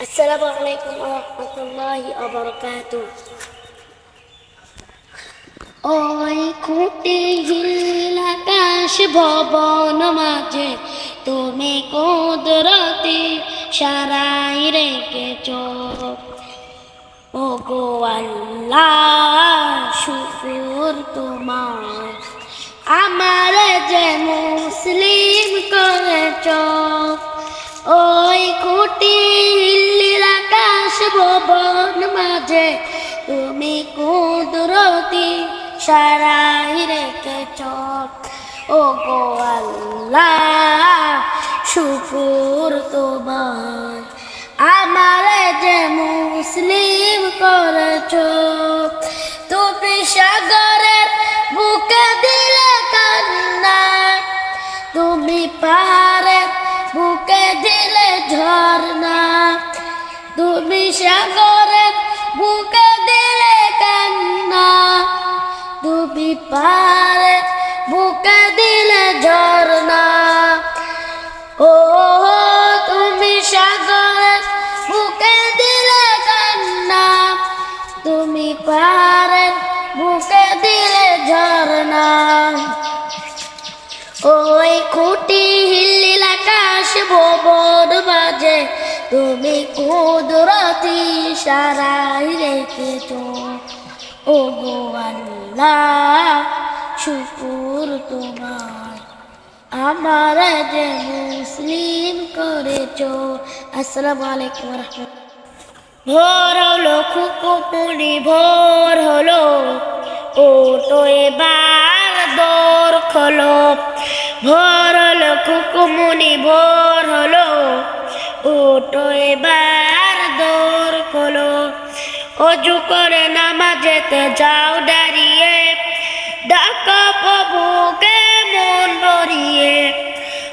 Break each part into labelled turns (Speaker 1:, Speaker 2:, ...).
Speaker 1: السلام عليكم ورحمة الله وبركاته ওই খুঁটি ঝিল আকাশ ভবন মাঝে তুমি কুদরতি সারাই রেখেছ ও গো আল্লাহ শুকুর তোমার আমার যে মুসলিম করেছ ওই খুঁটি হিল্লির আকাশ ভবন মাঝে। তুমি কুদরতি সারাই রেখেছ। ও গো আল্লাহ, শুকুর তোমার। আমার যে মুসলিম করেছ, তুমি সাগরের সাগরের বুকে দিলে কান্না। তুমি পাহাড়ের বুকে দিলে ঝর্ণা। ও, তুমি সাগরের বুকে দিলে কান্না। তুমি পাহাড়ের বুকে দিলে ঝর্ণা। ওই খুঁটি হিল্লিল আকাশ ভবন মাঝে তুমি কুদরতি সারাই রেখেছ ও গো আল্লাহ, শুকুর তোমার আমার যে মুসলিম করেছ, আসসালামু আলাইকুম রহমতুল্লাহ। ভোর হলো খুকুপুরি ভোর হলো। ও তো এবার, দোর খোলো। ভোর হলো, খুকুমুনি ভোর হলো। তো এবার দোর খোলো। অজু করে নামাজেতে যাও দাঁড়িয়ে। ডাকা প্রভুকে মন ভরিয়ে।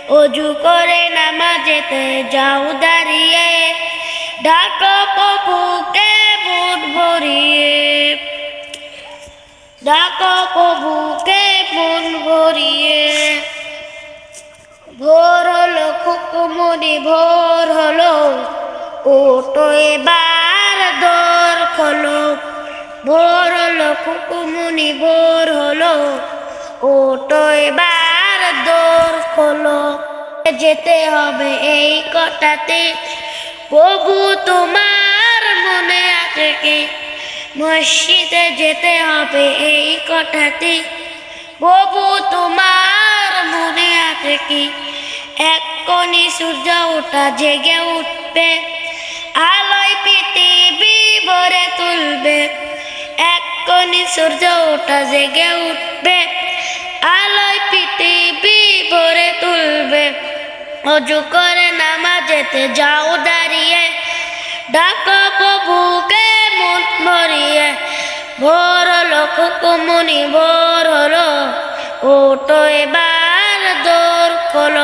Speaker 1: অজু করে নামাজেতে যাও দাঁড়িয়ে। ডাকা প্রভুকে মন ভরিয়ে। ডাকা প্রভুকে মন ভরিয়ে। খুকুমনি ভোর হলো। ওটো এবার, দোর খোলো। ভোর হলো খুকুমনি ভোর হলো। ওটো এবার, দোর খোলো। যেতে হবে এই কটাতে। প্রভু তোমার মনে আছে মসজিদে যেতে হবে এই কটাতে। প্রভু তোমার মনে আছে কি? এক কণি সূর্য ওঠা জেগে উঠবে। আলোয় পৃথিবী ভরে তুলবে। কণি সূর্য ওঠা জেগে উঠবে। আলোয় পৃথিবী ভরে তুলবে। অজু করে নামাজেতে যাও দাঁড়িয়ে। ডাকো প্রভুকে মন মরিয়ে ভোর হলো খুকুমনি ভোর হলো ওটো এবার দোর খোলো।